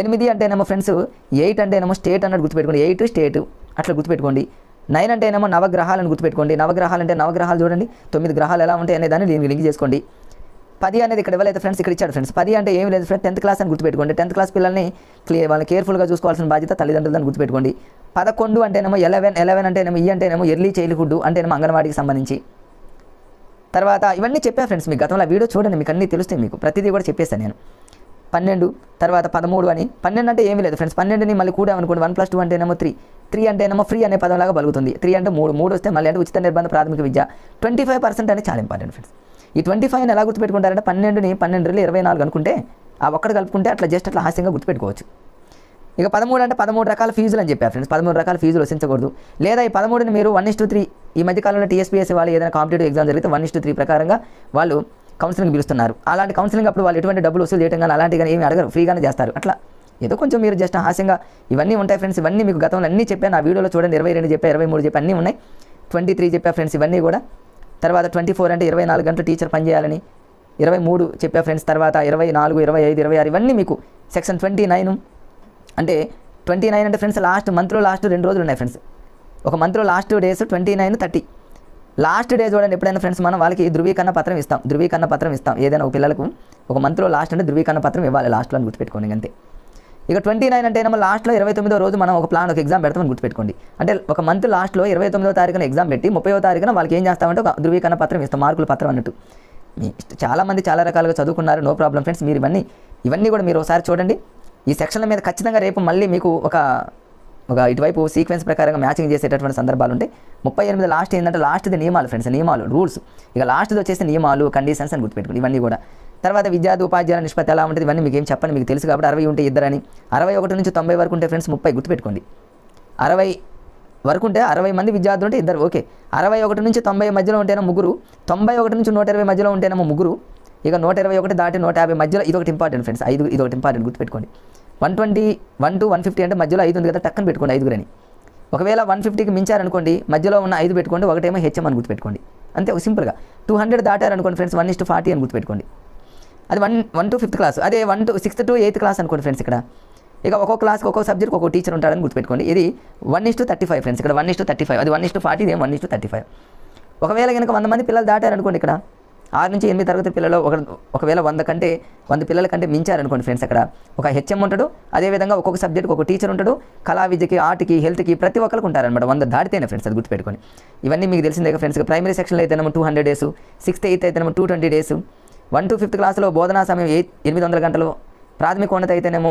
ఎనిమిది అంటేనేమో friends eight అంటేనేమో స్టేట్ అన్నట్టు గుర్తుపెట్టుకోండి. ఎయిట్ స్టేట్ అట్లా గుర్తుపెట్టుకోండి. నైన్ అంటేనేమో నవగ్రహాలను గుర్తుపెట్టుకోండి. నవగ్రహాలు అంటే నవగ్రహాలు చూడండి. తొమ్మిది గ్రహాలు ఎలా ఉంటాయి అనే దాన్ని దీనికి లింక్ చేసుకోండి. పది అనేది ఇక్కడ ఇవ్వలేదు ఫ్రెండ్స్ ఇక్కడ ఇచ్చాడు ఫ్రెండ్స్ పది అంటే ఏమి లేదు ఫ్రెండ్స్ టెన్త్ క్లాస్ అని గుర్తుపెట్టుకోండి. టెన్త్ క్లాస్ పిల్లల్ని క్లియర్ వాళ్ళని కేర్ఫుల్గా చూసుకోవాల్సిన బాధ్యత తల్లిదండ్రులను గుర్తుపెట్టుకోండి. పదకొండు అంటేనేమో ఎలెవెన్ ఎలెవెన్ అంటేనేమో ఈ అంటేనేమో ఎర్లీ చైల్డ్హుడ్ అంటేనేమో అంగన్వాడికి సంబంధించి. తర్వాత ఇవన్నీ చెప్పాను ఫ్రెండ్స్ మీకు గతంలో వీడియో చూడండి. మీకు అన్నీ తెలుస్తాయి మీకు. ప్రతిదీ కూడా చెప్పేస్తాను నేను. పన్నెండు తర్వాత పదమూడు అని. పన్నెండు అంటే ఏమీ లేదు ఫ్రెండ్స్ పన్నెండుని మళ్ళీ కూడా అనుకోండి వన్ ప్లస్ టూ అంటేనేమో త్రీ. త్రీ ఏమో ఫ్రీ అనే పదంలాగా బలుగుతుంది త్రీ అంటే మూడు. మూడు వస్తే మళ్ళీ అంటే ఉచిత నిర్బంధ ప్రాథమిక విద్య. ట్వంటీ ఫైవ్ పర్సెంట్ అనేది చాలా ఇంపార్టెంట్ ఫ్రెండ్స్ ఈ ట్వంటీ ఫైవ్ని ఎలా గుర్తుపెట్టుకుంటారంటే పన్నెండుని పన్నెండు రెండు ఇరవై నాలుగు అనుకుంటే ఆ ఒక్కటి కలుపుకుంటే అట్లా జస్ట్ అట్లా హాస్యంగా గుర్తుపెట్టుకోవచ్చు. ఇక పదమూడు అంటే పదమూడు రకాల ఫీజులు అని చెప్పారు ఫ్రెండ్స్ పదమూడు రకాల ఫీజులు వసించకూడదు లేదా ఈ పదమూడుని మీరు వన్ ఇస్టు త్రీ ఈ మధ్య కాలంలో టీఎస్పీఎస్సీ వాళ్ళు ఏదైనా కాంపిటేటివ్ ఎగ్జామ్ జరిగితే వన్ ఇస్టు త్రీ ప్రకారంగా వాళ్ళు కౌన్సిలింగ్ పిలుస్తున్నారు. అలాంటి కౌన్సిలింగ్ అప్పుడు వాళ్ళు ఎటువంటి డబ్బులు వసూలు చేయడం కానీ అలాంటివి కానీ ఏమి అడగరు. ఫ్రీగానే చేస్తారు. అట్లా ఏదో కొంచెం మీరు జస్ట్ హాస్యంగా ఇవన్నీ ఉంటాయి ఫ్రెండ్స్ ఇవన్నీ మీకు గతంలో అన్నీ చెప్పాను ఆ వీడియోలో చూడండి ఇరవై రెండు చెప్పా ఇరవై మూడు చెప్పా అన్నీ ఉన్నాయి. ట్వంటీ త్రీ చెప్పా ఫ్రెండ్స్ ఇవన్నీ కూడా. తర్వాత ట్వంటీ ఫోర్ అంటే ఇరవై నాలుగు గంటలు టీచర్ పనిచేయాలని ఇరవై మూడు చెప్పా ఫ్రెండ్స్ తర్వాత ఇరవై నాలుగు ఇరవై ఐదు ఇరవై ఆరు ఇవన్నీ మీకు సెక్షన్ ట్వంటీ నైన్ అంటే ట్వంటీ నైన్ అంటే ఫ్రెండ్స్ లాస్ట్ మంత్లో లాస్ట్ రెండు రోజులు ఉన్నాయి ఫ్రెండ్స్ ఒక మంత్లో last days twenty nine thirty last day చూడండి ఎప్పుడైనా ఫ్రెండ్స్ మనం వాళ్ళకి ధృవీకరణ పత్రం ఇస్తాం. ధృవీకరణ పత్రం ఇస్తాం. ఏదైనా ఒక పిల్లలకు ఒక మంత్లో లాస్ట్ అంటే ధృవీకరణ పత్రం ఇవ్వాలి. లాస్ట్లో అని గుర్తుపెట్టుకోండి అంతే ఇక ట్వంటీ నైన్ అంటే ఏమో లాస్ట్లో ఇరవై తొమ్మిదో రోజు మనం ఒక ప్లాన్ ఒక ఎగ్జామ్ పెడతామని గుర్తుపెట్టుకోండి. అంటే ఒక మంత్ లాస్ట్లో ఇరవై తొమ్మిదో తారీఖున ఎగ్జామ్ పెట్టి ముప్పై తారీఖున వాళ్ళకి ఏం చేస్తామంటే ఒక ధృవీకరణ పత్రం ఇస్తాం. మార్కుల పత్రం అన్నట్టు. మీ చాలామంది చాలా రకాలుగా చదువుకున్నారు. No problem friends. మీరు ఇవన్నీ ఇవన్నీ కూడా మీరు ఒకసారి చూడండి. ఈ సెక్షన్ల మీద ఖచ్చితంగా రేపు మళ్ళీ మీకు ఒక ఒక ఇటువైపు సీక్వెన్స్ ప్రకారంగా మ్యాచింగ్ చేసేటటువంటి సందర్భాలు ఉంటాయి ముప్పై ఎనిమిది లాస్ట్ ఏంటంటే లాస్ట్ది నియమాలు ఫ్రెండ్స్ నియమాలు రూల్స్ ఇక లాస్ట్ది వచ్చేసి నియమాలు కండిషన్స్ అని గుర్తుపెట్టుకోండి ఇవన్నీ కూడా. తర్వాత విద్యార్థి ఉపాధ్యాయుల నిష్పత్తి ఎలా ఉంటుంది ఇవన్నీ మీకు ఏం చెప్పండి మీకు తెలుసు కాబట్టి అరవై ఉంటే ఇద్దరని. అరవై ఒకటి నుంచి తొంభై వరకు ఉంటే ఫ్రెండ్స్ ముప్పై గుర్తుపెట్టుకోండి. అరవై వరకు ఉంటే అరవై మంది విద్యార్థులు ఉంటే ఇద్దరు ఓకే. అరవై ఒకటి నుంచి తొంభై మధ్యలో ఉంటేనే ముగ్గురు తొంభై ఒకటి నుంచి నూట ఇరవై మధ్యలో ఉంటేనేమో ముగ్గురు. ఇక నూట ఇరవై ఒకటి దాటి నూట యాభై మధ్యలో ఇది ఒకటి ఇంపార్టెంట్ ఫ్రెండ్స్ ఐదు ఇది ఒకటి ఇంపార్టెంట్ గుర్తుపెట్టుకోండి. One twenty one to one fifty అంటే మధ్యలో ఐదు ఉంది కదా టక్కన పెట్టుకోండి ఐదుగురని. ఒకవేళ వన్ ఫిఫ్టీకి మించారనుకోండి మధ్యలో ఉన్న ఐదు పెట్టుకోండి ఒకటేమో హెచ్ఎం అని గుర్తుపెట్టుకోండి. అంతే ఒక సింపుల్గా. Two hundred దాటారనుకోండి friends one is to forty అని గుర్తుపెట్టుకోండి. అది one one to fifth class అదే one to sixth to eighth class అనుకోండి ఫ్రెండ్స్ ఇక్కడ. ఇక ఒక్కొక్క క్లాస్కి ఒక్కొక్క సబ్జెక్ట్ ఒక్కొక్క టీచర్ ఉంటాడని గుర్తుపెట్టుకోండి. ఇది one is to thirty five friends ఇక్కడ one is to thirty five అది వన్ ఇస్ టు ఫార్టీ ఇదే one is to thirty five. ఒకవేళ కనుక వంద మంది పిల్లలు దాటారనుకోండి ఇక్కడ ఆరు నుంచి ఎనిమిది తరగతి పిల్లలు ఒక ఒకవేళ వంద కంటే వంద పిల్లల కంటే మించారనుకోండి ఫ్రెండ్స్ అక్కడ. ఒక హెచ్ఎం ఉంటాడు అదేవిధంగా ఒక్కొక్క సబ్జెక్ట్కి ఒక టీచర్ ఉంటాడు కళా విద్యకి ఆర్ట్కి హెల్త్కి ప్రతి ఒక్కరికి ఉంటారనమాట వంద దాటితేనే ఫ్రెండ్స్ అది గుర్తుపెట్టుకొని. ఇవన్నీ మీకు తెలిసిందే ఫ్రెండ్స్ ప్రైమరీ సెక్షన్లో అయితేనేమో two hundred days sixth eighth అయితేనేమో two twenty days one to fifth క్లాస్లో బోధనా సమయం ఎయిత్ ఎనిమిది వందల గంటలు ప్రాథమిక ఉన్నత అయితేనేమో